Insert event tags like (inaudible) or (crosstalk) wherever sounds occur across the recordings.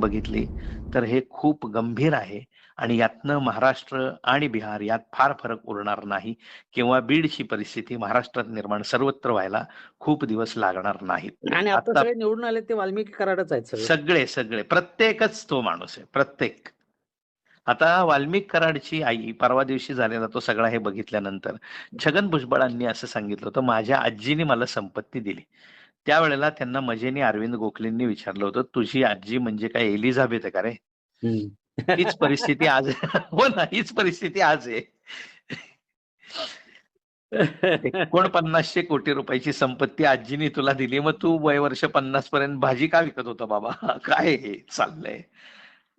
बघितली तर हे खूप गंभीर आहे आणि यातनं महाराष्ट्र आणि बिहार यात फार फरक उरणार नाही किंवा बीडची परिस्थिती महाराष्ट्रात निर्माण सर्वत्र व्हायला खूप दिवस लागणार नाहीत. आणि आता निवडून आले ते वाल्मिकी कराडच आहेत सगळे. सगळे सगळे. प्रत्येकच तो माणूस आहे प्रत्येक. आता वाल्मिक कराडची आई परवा दिवशी झालेला तो सगळा हे बघितल्यानंतर छगन भुजबळांनी असं सांगितलं होतं माझ्या आजीने मला संपत्ती दिली. त्यावेळेला त्यांना मजेने अरविंद गोखलेंनी विचारलं होतं तुझी आजी म्हणजे काय एलिझाबेथ आहे का रे. हीच परिस्थिती आज (laughs) हो ना हीच परिस्थिती आज आहे. (laughs) एकोणपन्नासशे कोटी रुपयाची संपत्ती आजीने तुला दिली मग तू वय वर्ष पन्नास पर्यंत भाजी का विकत होता बाबा? (laughs) काय हे? चाललंय.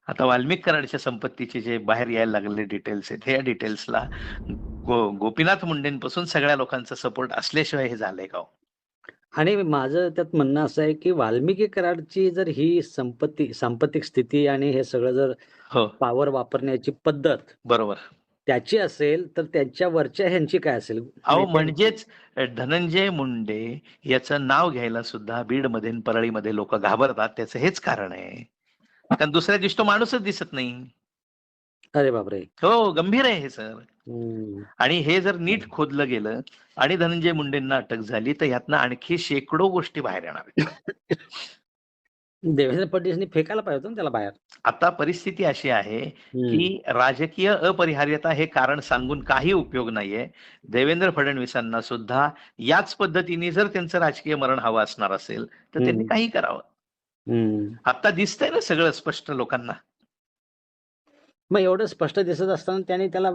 आता वाल्मिक कराडच्या संपत्तीचे जे बाहेर यायला लागलेले डिटेल्स आहेत हे डिटेल्सला गो गोपीनाथ मुंडेंपासून सगळ्या लोकांचा सपोर्ट असल्याशिवाय हे झालंय का हो? आणि माझं त्यात म्हणणं असं आहे की वाल्मिकी कराडची जर ही संपत्ती सांपत्तिक स्थिती आणि हे सगळं जर हो. पॉवर वापरण्याची पद्धत बरोबर. त्याची असेल तर त्यांच्या वरच्या ह्यांची काय असेल? अहो? म्हणजेच धनंजय मुंडे याचं नाव घ्यायला सुद्धा बीडमध्ये परळीमध्ये लोक घाबरतात त्याचं हेच कारण आहे. कारण दुसऱ्या दिवशी तो माणूसच दिसत नाही. अरे बापरे हो गंभीर आहे हे सर. आणि हे जर नीट खोदलं गेलं आणि धनंजय मुंडेंना अटक झाली तर यातनं आणखी शेकडो गोष्टी बाहेर येणार आहेत. (laughs) देवेंद्र फडणवीसनी फेकायला पाहिजे होतं ना त्याला बाहेर आता परिस्थिती अशी आहे. की राजकीय अपरिहार्यता हे कारण सांगून काही उपयोग नाहीये देवेंद्र फडणवीसांना सुद्धा याच पद्धतीने जर त्यांचं राजकीय मरण हवं असणार असेल तर त्यांनी. काही करावं. आता दिसतंय ना सगळं स्पष्ट लोकांना मग एवढं स्पष्ट दिसत असताना त्यांनी त्याला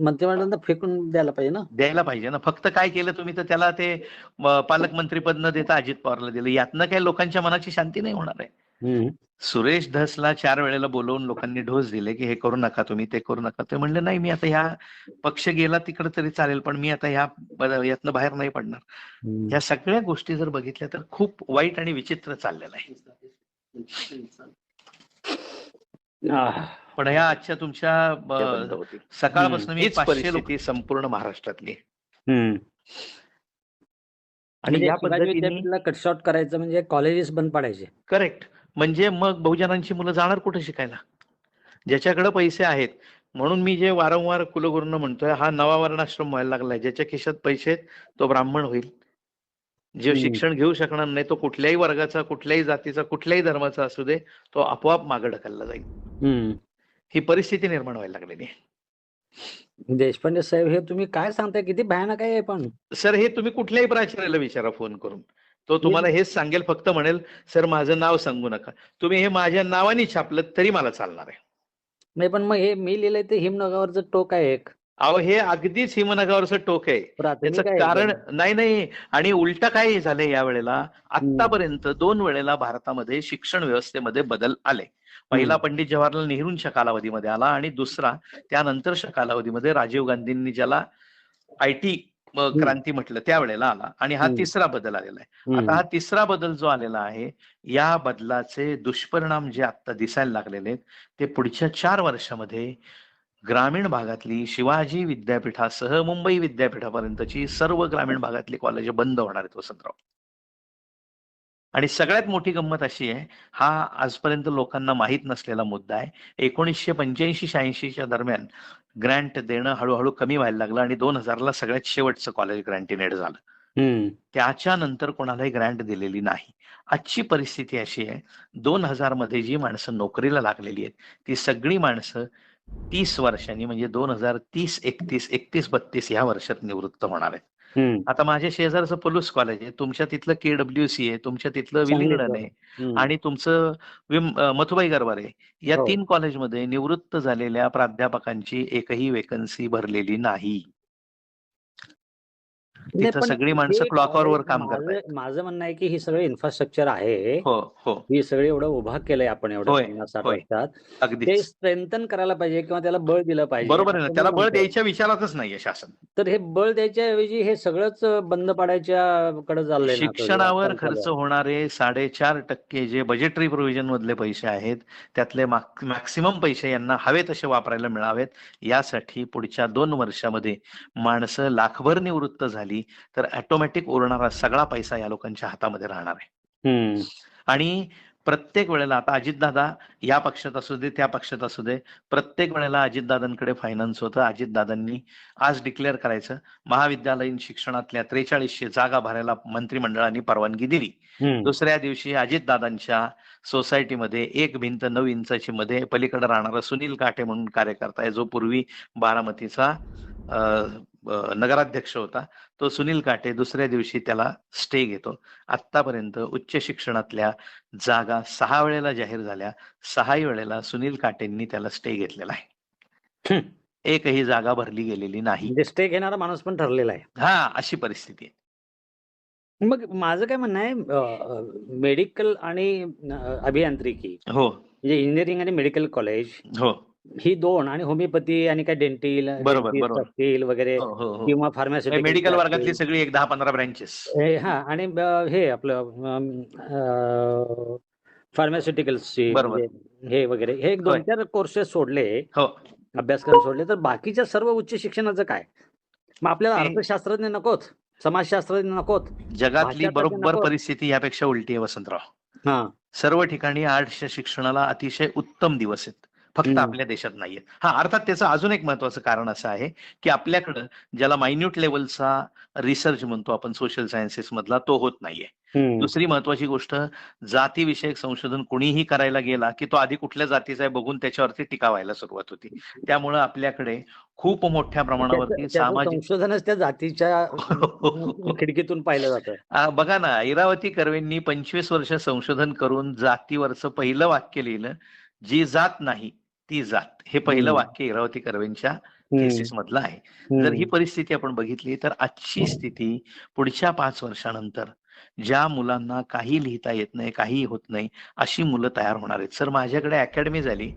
मंत्रिमंडळात फेकून द्यायला पाहिजे ना? द्यायला पाहिजे ना. फक्त काय केलं तुम्ही? तर त्याला ते म, पालकमंत्री पद न देता अजित पवारला दिलं. यातनं काही लोकांच्या मनाची शांती नाही होणार आहे. सुरेश धसला चार वेळेला बोलवून लोकांनी ढोस दिले की हे करू नका तुम्ही ते करू नका. ते म्हणले नाही मी आता ह्या पक्ष गेला तिकडे तरी चालेल पण मी आता ह्या यातनं बाहेर नाही पडणार. ह्या सगळ्या गोष्टी जर बघितल्या तर खूप वाईट आणि विचित्र चाललेलं आहे. आह. पण ह्या आजच्या तुमच्या सकाळपासून मी हीच परिस्थिती. लोक संपूर्ण महाराष्ट्रातली. आणि म्हणजे या पद्धतीने कटशॉट करायचं म्हणजे कॉलेजेस बंद पाडायचे करेक्ट म्हणजे मग बहुजनांची मुलं जाणार कुठे शिकायला ज्याच्याकडे पैसे आहेत म्हणून मी जे वारंवार कुलगुरूंना म्हणतोय हा नवा वर्णाश्रम व्हायला लागलाय ज्याच्या खिशात पैसे आहेत तो ब्राह्मण होईल जे. शिक्षण घेऊ शकणार नाही तो कुठल्याही वर्गाचा कुठल्याही जातीचा कुठल्याही धर्माचा असू दे तो आपोआप मागे ढकलला जाईल. ही परिस्थिती निर्माण व्हायला लागलेली आहे. देशपांडे साहेब हे तुम्ही काय सांगताय? किती भयानक आहे पण. सर हे तुम्ही कुठल्याही प्राचार्याला विचारा फोन करून. तो तुम्हाला हेच सांगेल फक्त म्हणेल सर माझं नाव सांगू नका. तुम्ही हे माझ्या नावाने छापलं तरी मला चालणार आहे. नाही पण मग हे मी लिहिलंय ते हिमनगावरचं टोक आहे एक. अहो हे अगदीच हिमनगावरचं टोक आहे. त्याचं कारण. नाही नाही. आणि उलट काय झालंय या वेळेला. आतापर्यंत दोन वेळेला भारतामध्ये शिक्षण व्यवस्थेमध्ये बदल आले. पहिला पंडित जवाहरलाल नेहरूंच्या कालावधीमध्ये आला आणि दुसरा त्यानंतरच्या कालावधीमध्ये राजीव गांधींनी ज्याला आय टी क्रांती म्हटलं त्यावेळेला आला. आणि हा. तिसरा बदल आलेला आहे. आता हा तिसरा बदल जो आलेला आहे या बदलाचे दुष्परिणाम जे आता दिसायला लागलेले आहेत ते पुढच्या चार वर्षामध्ये ग्रामीण भागातली शिवाजी विद्यापीठासह मुंबई विद्यापीठापर्यंतची सर्व ग्रामीण भागातली कॉलेज बंद होणार आहेत वसंतराव. आणि सगळ्यात मोठी गंमत अशी आहे हा आजपर्यंत लोकांना माहीत नसलेला मुद्दा आहे. एकोणीसशे पंच्याऐंशी शहाऐंशीच्या दरम्यान ग्रँट देणं हळूहळू कमी व्हायला लागलं आणि दोन हजारला सगळ्यात शेवटचं कॉलेज ग्रँटिनेड झालं. त्याच्यानंतर कोणालाही ग्रँट दिलेली नाही. आजची परिस्थिती अशी आहे दोन हजारमध्ये जी माणसं नोकरीला लागलेली आहेत ती सगळी माणसं तीस वर्षांनी म्हणजे दोन हजार तीस एकतीस एकतीस बत्तीस ह्या वर्षात निवृत्त होणार आहेत हम्म. आता माझ्या शेजारचं पलूस कॉलेज आहे तुमच्या तिथलं केडब्ल्यू आहे तुमच्या तिथलं विलिंगडन. आहे. आणि तुमचं मथुबाई गरवारे या हो. तीन कॉलेजमध्ये निवृत्त झालेल्या प्राध्यापकांची एकही वेकन्सी भरलेली नाही, तिथं सगळी माणसं क्लॉकवर काम करतायत. माझं म्हणणं आहे की ही सगळी इन्फ्रास्ट्रक्चर आहे. हो हो. ही सगळी एवढं उभा केलंय आपण साठ. वर्षात ते स्ट्रेंथन करायला पाहिजे किंवा त्याला बळ दिलं पाहिजे. बरोबर आहे ना त्याला बळ. द्यायच्या विचारातच नाहीये शासन. तर हे बळ द्यायच्या ऐवजी हे सगळंच बंद पाडायच्या कडे चाललंय शिक्षणावर. खर्च होणारे साडेचार टक्के जे बजेटरी प्रोव्हिजन मधले पैसे आहेत त्यातले मॅक्सिमम पैसे यांना हवे तसे वापरायला मिळावेत. यासाठी पुढच्या दोन वर्षामध्ये माणसं लाखभर निवृत्त झाली. तर ऑटोमॅटिक उरणारा सगळा पैसा या लोकांच्या हातामध्ये राहणार आहे. आणि प्रत्येक वेळेला आता अजितदादा या पक्षात असू दे त्या पक्षात असू दे प्रत्येक वेळेला अजितदादांकडे फायनान्स होतं अजितदादांनी आज डिक्लेअर करायचं महाविद्यालयीन शिक्षणातल्या त्रेचाळीसशे जागा भरायला मंत्रिमंडळाने परवानगी दिली. दुसऱ्या दिवशी अजितदादांच्या सोसायटीमध्ये एक भिंत नऊ इंचाची मध्ये पलीकडे राहणारा सुनील काटे म्हणून कार्यकर्ता आहे जो पूर्वी बारामतीचा नगराध्यक्ष होता. तो सुनील काटे दुसऱ्या दिवशी त्याला स्टे घेतो. आतापर्यंत उच्च शिक्षणातल्या जागा सहा वेळेला जाहीर झाल्या. सहाही वेळेला सुनील काटेंनी त्याला स्टे घेतलेला आहे. एकही जागा भरली गेलेली नाही. म्हणजे स्टे घेणारा माणूस पण ठरलेला आहे. हा अशी परिस्थिती आहे. मग माझं काय म्हणणं आहे मेडिकल आणि अभियांत्रिकी. हो. म्हणजे इंजिनिअरिंग आणि मेडिकल कॉलेज हो. ही दोन आणि होमिओपॅथी आणि काय डेंटिल बरोबर. असतील वगैरे हो हो हो. किंवा फार्मास्युटिकल मेडिकल वर्गातली सगळी एक दहा पंधरा ब्रँचेस हा आणि ब- हे आपलं फार्मास्युटिकल्सची बरोबर. हे वगैरे हे एक दोन होय. चार कोर्सेस सोडले हो. अभ्यासक्रम सोडले तर बाकीच्या सर्व उच्च शिक्षणाचं काय? मग आपल्याला ते- अर्थशास्त्रज्ञ नकोत समाजशास्त्रज्ञ नकोत जगातली बरोबर नको. परिस्थिती यापेक्षा उलटी आहे वसंतराव. हा. सर्व ठिकाणी आर्ट्सच्या शिक्षणाला अतिशय उत्तम दिवस आहेत. फक्त. आपल्या देशात नाहीये. हा अर्थात त्याचं अजून एक महत्वाचं कारण असं आहे की आपल्याकडं ज्याला मायन्यूट लेवलचा रिसर्च म्हणतो आपण सोशल सायन्सेस मधला तो होत नाहीये. दुसरी महत्वाची गोष्ट जातीविषयक संशोधन कोणीही करायला गेला की तो आधी कुठल्या जातीचा आहे बघून त्याच्यावरती टीका व्हायला सुरुवात होती. त्यामुळं आपल्याकडे खूप मोठ्या प्रमाणावरती सामाजिक संशोधनच त्या जातीच्या खिडकीतून पाहिलं जातं. बघा ना इरावती कर्वेंनी पंचवीस वर्ष संशोधन करून जातीवरचं पहिलं वाक्य लिहिलं जी जात नाही ती जात हे पहिलं. वाक्य इरावती कर्वेंच्या. थेसिस मधलं आहे. जर ही परिस्थिती आपण बघितली तर आजची स्थिती पुढच्या पाच वर्षानंतर ज्या मुलांना काही लिहिता येत नाही काही होत नाही अशी मुलं तयार होणार आहेत सर माझ्याकडे अकॅडमी झाली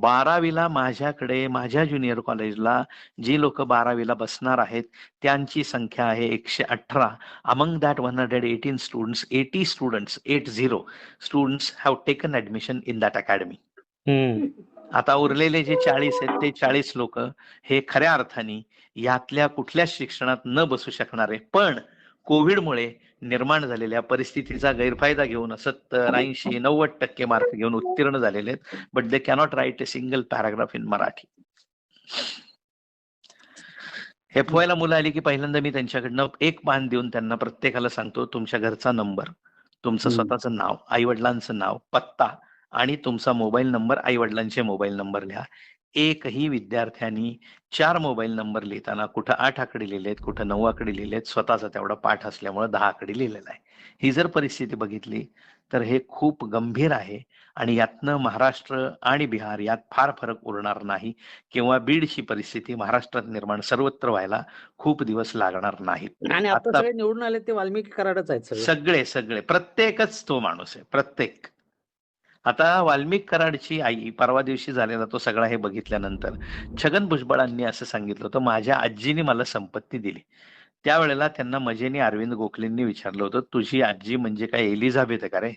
बारावीला माझ्याकडे माझ्या ज्युनियर कॉलेजला जी लोक बारावीला बसणार आहेत त्यांची संख्या आहे एकशे अठरा among that one hundred eighteen students eighty students eight zero students have taken admission in that academy. आता उरलेले जे चाळीस आहेत ते चाळीस लोक हे खऱ्या अर्थाने यातल्या कुठल्याच शिक्षणात न बसू शकणारे. पण कोविडमुळे निर्माण झालेल्या परिस्थितीचा गैरफायदा घेऊन सत्तर ऐंशी नव्वद टक्के मार्क घेऊन उत्तीर्ण झालेले आहेत. But they cannot write a single paragraph in Marathi F ला मुलं आली की पहिल्यांदा मी त्यांच्याकडनं एक पान देऊन त्यांना प्रत्येकाला सांगतो तुमच्या घरचा नंबर तुमचं. स्वतःचं नाव आई वडिलांचं नाव पत्ता आणि तुमचा मोबाईल नंबर आई वडिलांचे मोबाईल नंबर लिहा. एकही विद्यार्थ्यांनी चार मोबाईल नंबर लिहिताना कुठं आठ आकडे लिहिलेत कुठं नऊ आकडे लिहिलेत स्वतःचा तेवढा पाठ असल्यामुळे दहा आकडे लिहिलेला आहे. ही जर परिस्थिती बघितली तर हे खूप गंभीर आहे आणि यातनं महाराष्ट्र आणि बिहार यात फार फरक उरणार नाही किंवा बीडची परिस्थिती महाराष्ट्रात निर्माण सर्वत्र व्हायला खूप दिवस लागणार नाहीत. आणि आता निवडून आले ते वाल्मिकी कराडच आहेत सगळे सगळे. प्रत्येकच तो माणूस आहे प्रत्येक. आता वाल्मिक कराडची आई परवा दिवशी झालेला तो सगळा हे बघितल्यानंतर छगन भुजबळांनी असं सांगितलं होतं माझ्या आजीने मला संपत्ती दिली. त्यावेळेला त्यांना मजेने अरविंद गोखलेंनी विचारलं होतं तुझी आजी म्हणजे काय एलिझाबेथ आहे का रे.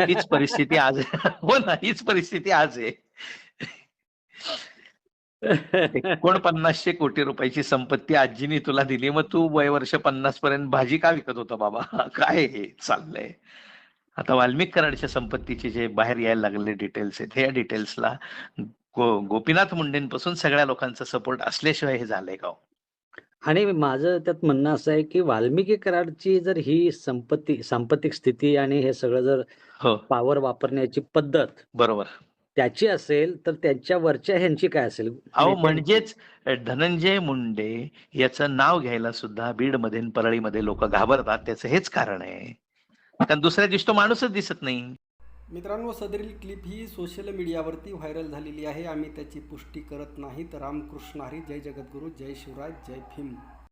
हीच परिस्थिती आज हो ना हीच परिस्थिती आज आहे. एकोणपन्नासशे कोटी रुपयाची संपत्ती आजीने तुला दिली मग तू वय वर्ष पन्नास पर्यंत भाजी का विकत होता बाबा? काय हे चाललंय? आता वाल्मिक कराडच्या संपत्तीचे जे बाहेर यायला लागलेले डिटेल्स आहेत ह्या डिटेल्सला गो, गोपीनाथ मुंडेंपासून सगळ्या लोकांचा सपोर्ट असल्याशिवाय हे झालंय का हो? आणि माझं त्यात म्हणणं असं आहे की वाल्मिकी कराडची जर ही संपत्ती सांपत्तिक स्थिती आणि हे सगळं जर हो पॉवर वापरण्याची पद्धत बरोबर त्याची असेल तर त्याच्या वरच्या ह्यांची काय असेल अहो? म्हणजेच धनंजय मुंडे याचं नाव घ्यायला सुद्धा बीडमध्ये परळीमध्ये लोक घाबरतात त्याचं हेच कारण आहे कारण दुसऱ्या दिवशी तो माणूसच दिसत नाही. मित्रांनो सदरील क्लिप ही सोशल मीडियावरती व्हायरल झालेली आहे. आम्ही त्याची पुष्टी करत नाही. तर रामकृष्ण हरी जय जगद्गुरू जय शिवराज जय भीम.